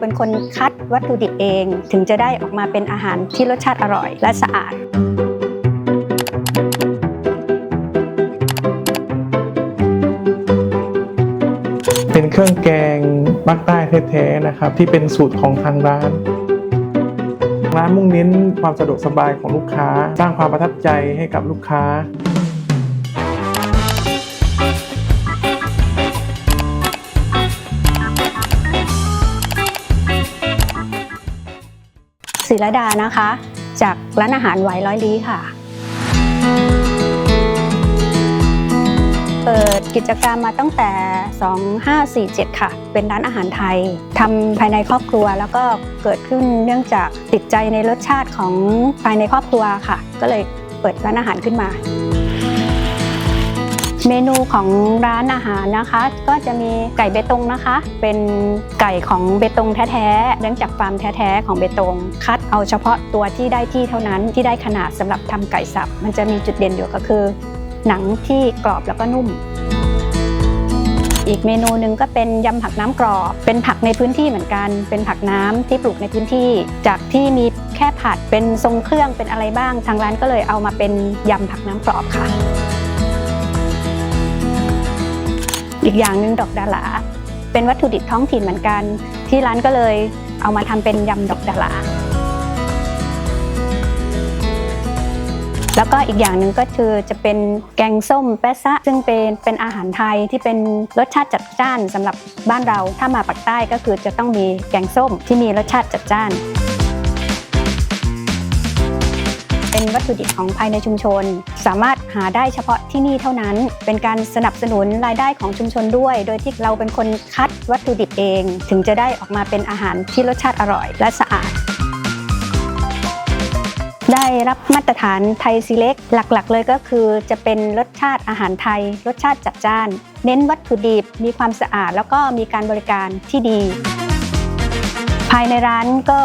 เป็นคนคัดวัตถุดิบเอง ถึงจะได้ออกมาเป็นอาหารที่รสชาติอร่อยและสะอาดเป็นเครื่องแกงภาคใต้แท้ๆนะครับ ที่เป็นสูตรของทางร้าน ร้านมุ่งเน้นความสะดวกสบายของลูกค้า สร้างความประทับใจให้กับลูกค้า ศิรดานะคะ จากร้านอาหารไหวร้อยลี้ค่ะ เปิดกิจกรรมมาตั้งแต่ 2547 ค่ะ เป็นร้านอาหารไทยทำภายในครอบครัวแล้วก็เกิดขึ้นเนื่องจากติดใจในรสชาติของภายในครอบครัวค่ะ ก็เลยเปิดร้านอาหารขึ้นมา เมนูของร้านอาหารนะคะ ก็จะมีไก่เบตงนะคะ เป็นไก่ของเบตงแท้ๆเนื่องจากฟาร์มแท้ๆของเบตง คัดเอาเฉพาะตัวที่ได้ที่เท่านั้นที่ได้ขนาดสำหรับทำไก่สับ มันจะมีจุดเด่นอยู่ก็คือ หนังที่กรอบแล้วก็นุ่มอีกเมนูหนึ่งก็เป็นยำผักน้ำกรอบ เป็นผักในพื้นที่เหมือนกัน เป็นผักน้ำที่ปลูกในพื้นที่ จากที่มีแค่ผัดเป็นทรงเครื่องเป็นอะไรบ้าง ทางร้านก็เลยเอามาเป็นยำผักน้ำกรอบค่ะ อีกอย่างหนึ่งดอกดาราเป็นวัตถุดิบท้องถิ่นเหมือนกัน ที่ร้านก็เลยเอามาทำเป็นยำดอกดาราแล้วก็อีกอย่างหนึ่งก็คือจะเป็นแกงส้มแปะซะ ซึ่งเป็นเป็นอาหารไทยที่เป็นรสชาติจัดจ้านสำหรับบ้านเราถ้ามาปากใต้ก็คือจะต้องมีแกงส้มที่มีรสชาติจัดจ้าน เป็นวัตถุดิบของภายในชุมชน สามารถหาได้เฉพาะที่นี่เท่านั้น เป็นการสนับสนุนรายได้ของชุมชนด้วย โดยที่เราเป็นคนคัดวัตถุดิบเอง ถึงจะได้ออกมาเป็นอาหารที่รสชาติอร่อย และสะอาดได้รับมาตรฐานไทยซีเล็กหลักๆ เลยก็คือจะเป็นรสชาติอาหารไทย รสชาติจัดจ้าน เน้นวัตถุดิบมีความสะอาด แล้วก็มีการบริการที่ดี ภายในร้านก็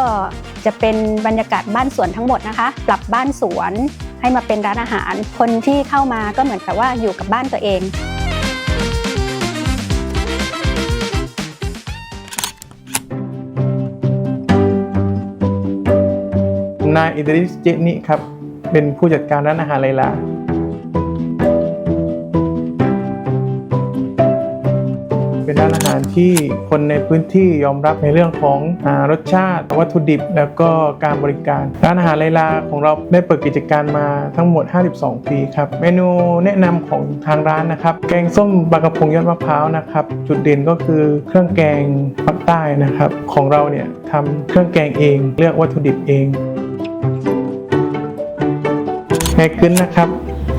จะเป็นบรรยากาศบ้านสวนทั้งหมดนะคะ ปรับบ้านสวนให้มาเป็นร้านอาหาร คนที่เข้ามาก็เหมือนกับว่าอยู่กับบ้านตัวเองนายอิดริสเจนิครับ เป็นผู้จัดการร้านอาหารไลลา เป็นร้านอาหารที่คนในพื้นที่ยอมรับในเรื่องของอรสชาติ วัตถุดิบ แล้วก็การบริการ ร้านอาหารไลลาของเราได้เปิดกิจการมาทั้งหมด 52 ปีครับ เมนูแนะนำของทางร้านนะครับ แกงส้มปลากระพงยอดมะพร้าวนะครับ จุดเด่นก็คือเครื่องแกงภาคใต้นะครับ ของเราเนี่ยทำเครื่องแกงเอง เลือกวัตถุดิบเองแฮกกึนนะครับ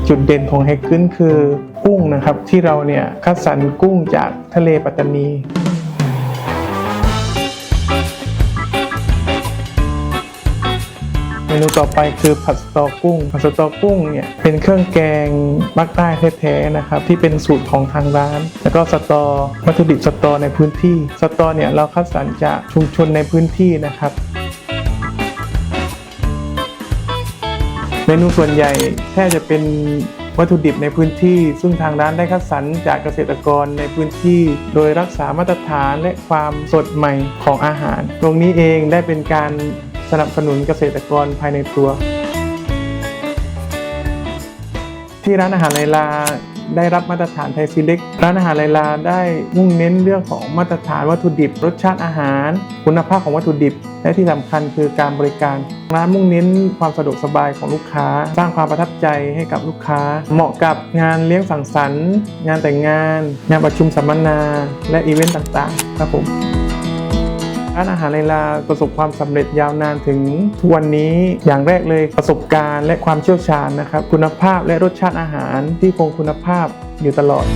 จุดเด่นของแฮกกึนคือ กุ้งนะครับ ที่เราเนี่ยคัดสรรกุ้งจากทะเลปัตตานีเมนูต่อไปคือผัดสตอกุ้ง ผัดสตอกุ้งเนี่ยเป็นเครื่องแกงภาคใต้แท้ๆนะครับที่เป็นสูตรของทางร้าน แล้วก็สตอวัตถุดิบสตอในพื้นที่ สตอเนี่ยเราคัดสรรจากชุมชนในพื้นที่นะครับเมนูส่วนใหญ่แทบจะเป็น วัตถุดิบในพื้นที่ ซึ่งทางร้านได้คัดสรรจากเกษตรกรในพื้นที่ โดยรักษามาตรฐานและความสดใหม่ของอาหาร ตรงนี้เองได้เป็นการสนับสนุนเกษตรกรภายในตัวที่ร้านอาหารไลลา ได้รับมาตรฐานไทยซีเล็กร้านอาหารไลลาได้มุ่งเน้นเรื่องของมาตรฐานวัตถุดิบ รสชาติอาหาร คุณภาพของวัตถุดิบ และที่สำคัญคือการบริการ ร้านมุ่งเน้นความสะดวกสบายของลูกค้า สร้างความประทับใจให้กับลูกค้า เหมาะกับงานเลี้ยงสังสรรค์ งานแต่งงาน งานประชุมสัมมนา และอีเวนต์ต่างๆ ครับผม ร้านอาหารเลลาประสบความสำเร็จยาวนานถึงทุกวันนี้อย่างแรกเลยประสบการณ์และความเชี่ยวชาญนะครับ คุณภาพและรสชาติอาหารที่คงคุณภาพอยู่ตลอด